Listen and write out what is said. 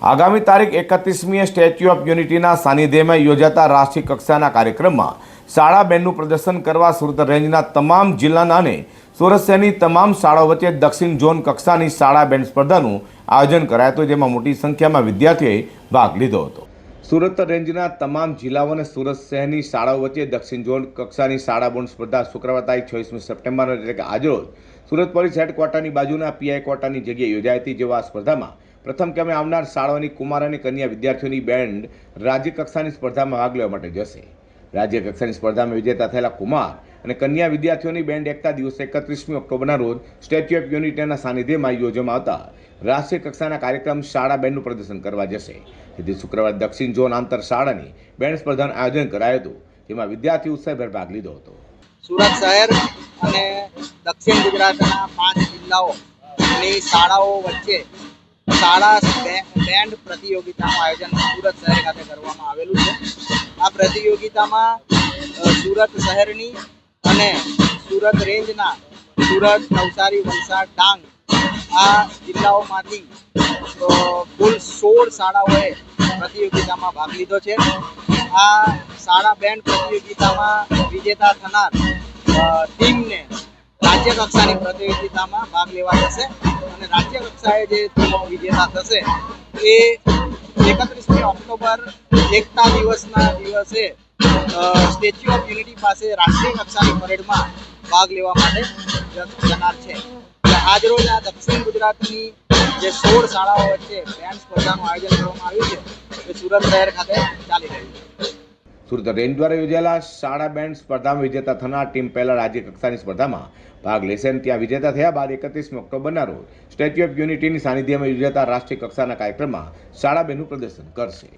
આગામી તારીખ એકત્રીસમીએ statue of યુનિટીના સાનિધ્યમાં યોજાતા રાષ્ટ્રીય કક્ષાના કાર્યક્રમમાં શાળા બેન્ડનું પ્રદર્શન કરવા સુરત રેન્જના તમામ જિલ્લાના અને સુરત શહેરની તમામ શાળાઓ વચ્ચે દક્ષિણ ઝોન કક્ષાની શાળા બેન્ડ સ્પર્ધાનું આયોજન કરાયું હતું, જેમાં મોટી સંખ્યામાં વિદ્યાર્થીઓએ ભાગ લીધો હતો. સુરત રેન્જના તમામ જિલ્લાઓ અને સુરત શહેરની શાળાઓ વચ્ચે દક્ષિણ ઝોન કક્ષાની શાળા બોન્ડ સ્પર્ધા શુક્રવાર તારીખ છવ્વીસમી સપ્ટેમ્બર, એટલે કે આજરોજ સુરત પોલીસ હેડક્વાર્ટરની બાજુના પીઆઈ ક્વાર્ટરની જગ્યાએ યોજાઈ હતી જેવા સ્પર્ધામાં પ્રથમ ક્રમે આવનાર શાળાઓની કુમાર અને કન્યા વિદ્યાર્થીઓની બેન્ડ રાજ્ય કક્ષાની સ્પર્ધામાં ભાગ લેવા માટે જશે. રાજ્યકક્ષાની સ્પર્ધામાં વિજેતા થયેલા કુમાર અને કન્યા વિદ્યાર્થીઓની બેન્ડ એકતા દિવસે એકત્રીસમી ઓક્ટોબરના રોજ સ્ટેચ્યુ ઓફ યુનિટીના સાનિધ્યમાં યોજવામાં આવતા રાષ્ટ્રીય કક્ષાના કાર્યક્રમ શાળા બેન્ડનું પ્રદર્શન કરવા જશે. તેથી શુક્રવારે દક્ષિણ ઝોન આંતર શાળાની બેન્ડ સ્પર્ધાનું આયોજન કરાયું હતું. જેમાં વિદ્યાર્થી ઉત્સાહભેર ભાગ લીધો હતો. સુરત શહેર અને દક્ષિણ ગુજરાતના પાંચ જિલ્લાઓની શાળાઓ વચ્ચે શાળા બેન્ડ પ્રતિયોગિતાનું આયોજન સુરત શહેર ખાતે કરવામાં આવેલું છે. આ પ્રતિયોગિતામાં સુરત શહેરની અને સુરત રેન્જના સુરત, નવસારી, વલસાડ, ડાંગ આ જિલ્લાઓમાંથી કુલ સોળ શાળાઓએ પ્રતિયોગિતામાં ભાગ લીધો છે. આ શાળા બેન્ડ પ્રતિયોગિતામાં વિજેતા થનાર ટીમને રાજ્ય કક્ષાની પ્રતિયોગિતામાં ભાગ લેવા જશે અને રાજ્ય કક્ષાએ જે ટીમો વિજેતા થશે એ એકત્રીસમી ઓક્ટોબર એકતા દિવસના દિવસે સ્ટેચ્યુ ઓફ યુનિટી પાસે રાષ્ટ્રીય કક્ષાની પરેડમાં ભાગ લેવા માટે જનાર છે. આજરોજ આ દક્ષિણ ગુજરાતની જે સોળ શાળાઓ વચ્ચે બેન્ડ સ્પર્ધાનું આયોજન કરવામાં આવ્યું છે, એ સુરત શહેર ખાતે સુરત રેન્જ દ્વારા યોજાયેલા શાળા બેન્ડ સ્પર્ધામાં વિજેતા થનાર ટીમ પહેલા રાજ્ય કક્ષાની સ્પર્ધામાં ભાગ લેશે અને ત્યાં વિજેતા થયા બાદ એકત્રીસમી ઓક્ટોબરના રોજ સ્ટેચ્યુ ઓફ યુનિટીની સાનિધ્યમાં યોજાતા રાષ્ટ્રીય કક્ષાના કાર્યક્રમમાં શાળા બેન્ડનું પ્રદર્શન કરશે.